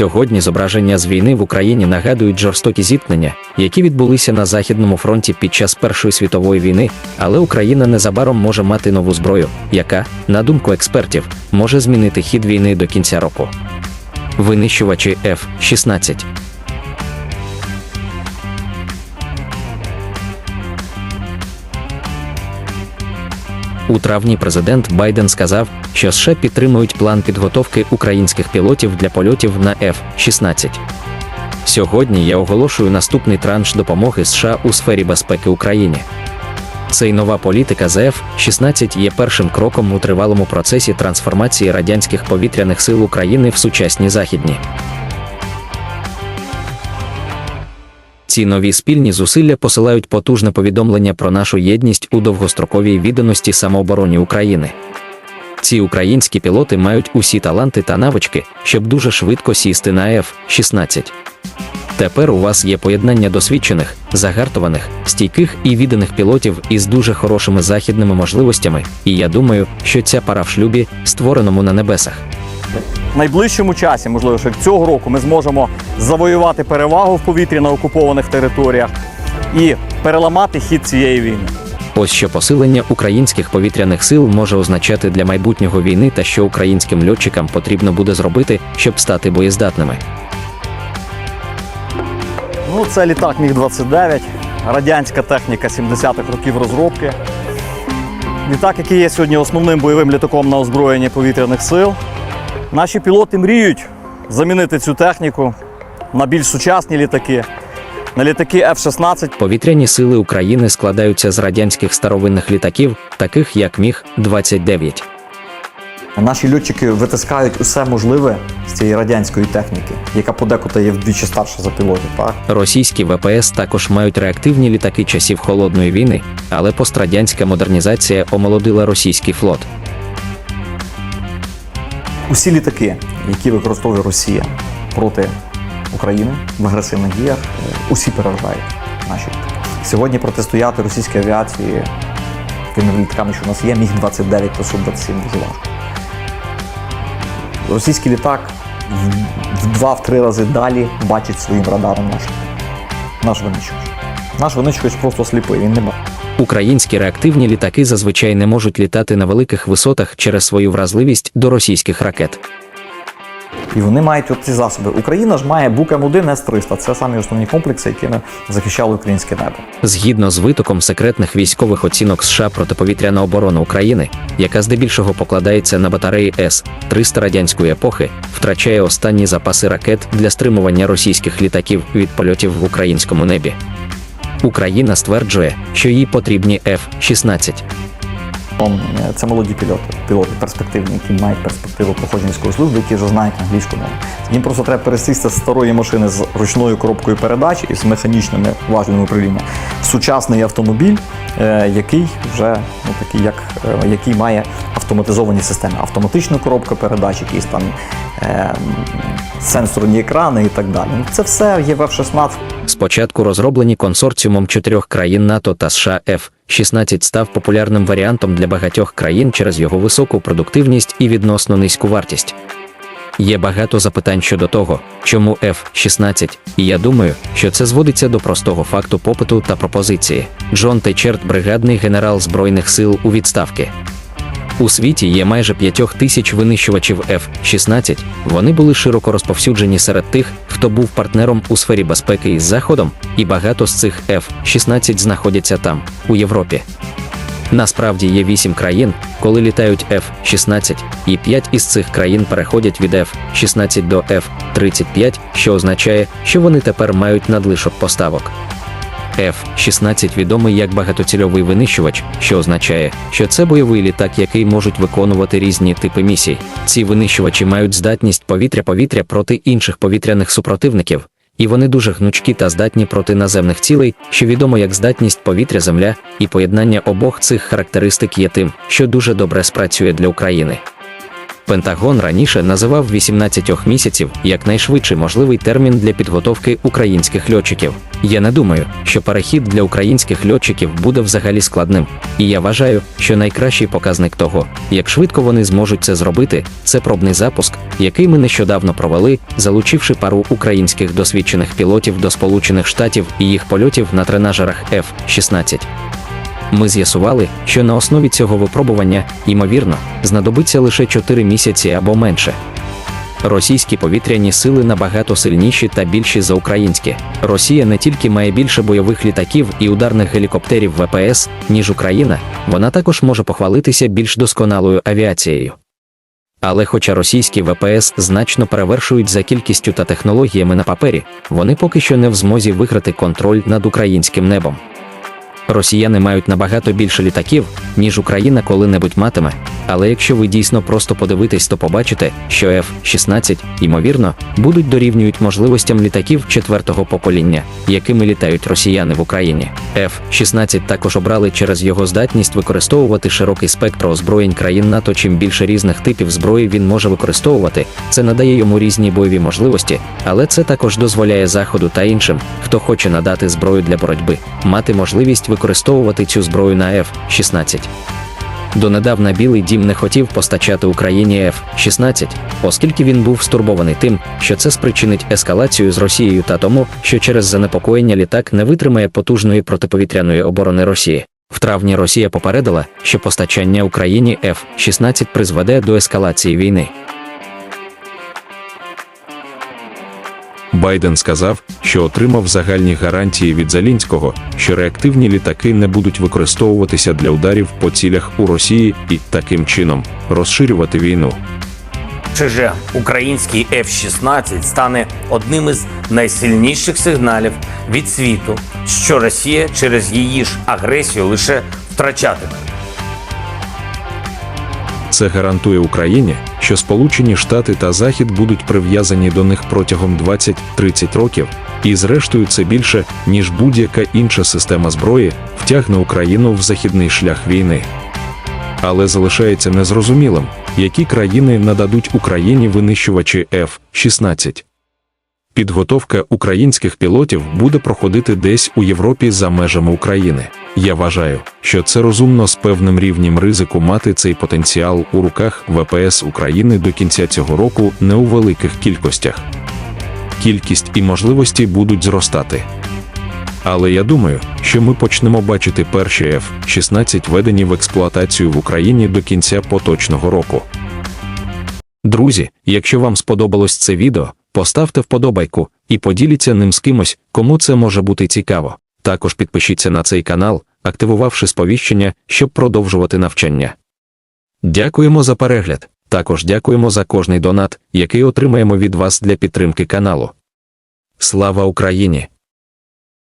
Сьогодні зображення з війни в Україні нагадують жорстокі зіткнення, які відбулися на західному фронті під час Першої світової війни, але Україна незабаром може мати нову зброю, яка, на думку експертів, може змінити хід війни до кінця року. Винищувачі F-16 У травні президент Байден сказав, що США підтримують план підготовки українських пілотів для польотів на F-16. Сьогодні я оголошую наступний транш допомоги США у сфері безпеки Україні. Цей нова політика з F-16 є першим кроком у тривалому процесі трансформації радянських повітряних сил України в сучасні західні. Ці нові спільні зусилля посилають потужне повідомлення про нашу єдність у довгостроковій відданості самообороні України. Ці українські пілоти мають усі таланти та навички, щоб дуже швидко сісти на F-16. Тепер у вас є поєднання досвідчених, загартованих, стійких і відданих пілотів із дуже хорошими західними можливостями, і я думаю, що ця пара в шлюбі, створеному на небесах. В найближчому часі, можливо, що цього року, ми зможемо завоювати перевагу в повітрі на окупованих територіях і переламати хід цієї війни. Ось що посилення українських повітряних сил може означати для майбутнього війни та що українським льотчикам потрібно буде зробити, щоб стати боєздатними. Ну, це літак Міг-29, радянська техніка 70-х років розробки. Літак, який є сьогодні основним бойовим літаком на озброєнні повітряних сил. Наші пілоти мріють замінити цю техніку на більш сучасні літаки, на літаки F-16. Повітряні сили України складаються з радянських старовинних літаків, таких як Міг-29. Наші льотчики витискають усе можливе з цієї радянської техніки, яка подекуди є вдвічі старша за пілотів. Так? Російські ВПС також мають реактивні літаки часів холодної війни, але пострадянська модернізація омолодила російський флот. Усі літаки, які використовує Росія проти України в агресивних діях, усі переважають наші літаки. Сьогодні протистояти російській авіації тими літаками, що у нас є, міг 29 та Су-27 дуже важко. Російський літак в два-три рази далі бачить своїм радаром наш, наш винищувач. Наш винищувач просто сліпий, він не бачить. Українські реактивні літаки зазвичай не можуть літати на великих висотах через свою вразливість до російських ракет. І вони мають от ці засоби. Україна ж має бук М1 С-300. Це самі основні комплекси, якими захищали українське небо. Згідно з витоком секретних військових оцінок США протиповітряна оборона України, яка здебільшого покладається на батареї С-300 радянської епохи, втрачає останні запаси ракет для стримування російських літаків від польотів в українському небі. Україна стверджує, що їй потрібні F-16. Це молоді пілоти, пілоти перспективні, які мають перспективу проходження військової служби, які вже знають англійську мову. Їм просто треба пересісти з старої машини з ручною коробкою передач і з механічними важливими управління в сучасний автомобіль, е, який вже ну, такий, як, е, який має автоматизовані системи, автоматичну коробку передач, якісь там е, сенсорні екрани і так далі. Це все є в F-16. Спочатку розроблені консорціумом чотирьох країн НАТО та США F-16 став популярним варіантом для багатьох країн через його високу продуктивність і відносно низьку вартість. Є багато запитань щодо того, чому F-16, і я думаю, що це зводиться до простого факту попиту та пропозиції. Джон Тейчерт, бригадний генерал Збройних сил у відставки. У світі є майже 5 тисяч винищувачів F-16. Вони були широко розповсюджені серед тих, хто був партнером у сфері безпеки із Заходом, і багато з цих F-16 знаходяться там, у Європі. Насправді є 8 країн, коли літають F-16, і 5 із цих країн переходять від F-16 до F-35, що означає, що вони тепер мають надлишок поставок. F-16 відомий як багатоцільовий винищувач, що означає, що це бойовий літак, який можуть виконувати різні типи місій. Ці винищувачі мають здатність повітря-повітря проти інших повітряних супротивників, і вони дуже гнучкі та здатні проти наземних цілей, що відомо як здатність повітря-земля, і поєднання обох цих характеристик є тим, що дуже добре спрацює для України. Пентагон раніше називав 18 місяців як найшвидший можливий термін для підготовки українських льотчиків. Я не думаю, що перехід для українських льотчиків буде взагалі складним, і я вважаю, що найкращий показник того, як швидко вони зможуть це зробити, це пробний запуск, який ми нещодавно провели, залучивши пару українських досвідчених пілотів до Сполучених Штатів і їх польотів на тренажерах F-16. Ми з'ясували, що на основі цього випробування, ймовірно, знадобиться лише 4 місяці або менше. Російські повітряні сили набагато сильніші та більші за українські. Росія не тільки має більше бойових літаків і ударних гелікоптерів ВПС, ніж Україна, вона також може похвалитися більш досконалою авіацією. Але хоча російські ВПС значно перевершують за кількістю та технологіями на папері, вони поки що не в змозі виграти контроль над українським небом. Росіяни мають набагато більше літаків, ніж Україна коли-небудь матиме. Але якщо ви дійсно просто подивитесь, то побачите, що F-16, ймовірно, будуть дорівнюють можливостям літаків четвертого покоління, якими літають росіяни в Україні. F-16 також обрали через його здатність використовувати широкий спектр озброєнь країн НАТО. Чим більше різних типів зброї він може використовувати, це надає йому різні бойові можливості, але це також дозволяє Заходу та іншим, хто хоче надати зброю для боротьби, мати можливість використовувати цю зброю на F-16. Донедавна Білий дім не хотів постачати Україні F-16, оскільки він був стурбований тим, що це спричинить ескалацію з Росією та тому, що через занепокоєння літак не витримає потужної протиповітряної оборони Росії. В травні Росія попередила, що постачання Україні F-16 призведе до ескалації війни. Байден сказав, що отримав загальні гарантії від Зелінського, що реактивні літаки не будуть використовуватися для ударів по цілях у Росії і таким чином розширювати війну. Чи же український F-16 стане одним із найсильніших сигналів від світу, що Росія через її ж агресію лише втрачатиме? Це гарантує Україні, що Сполучені Штати та Захід будуть прив'язані до них протягом 20-30 років, і зрештою це більше, ніж будь-яка інша система зброї, втягне Україну в західний шлях війни. Але залишається незрозумілим, які країни нададуть Україні винищувачі F-16. Підготовка українських пілотів буде проходити десь у Європі за межами України. Я вважаю, що це розумно з певним рівнем ризику мати цей потенціал у руках ВПС України до кінця цього року не у великих кількостях. Кількість і можливості будуть зростати. Але я думаю, що ми почнемо бачити перші F-16 введені в експлуатацію в Україні до кінця поточного року. Друзі, якщо вам сподобалось це відео, поставте вподобайку і поділіться ним з кимось, кому це може бути цікаво. Також підпишіться на цей канал, активувавши сповіщення, щоб продовжувати навчання. Дякуємо за перегляд. Також дякуємо за кожний донат, який отримаємо від вас для підтримки каналу. Слава Україні!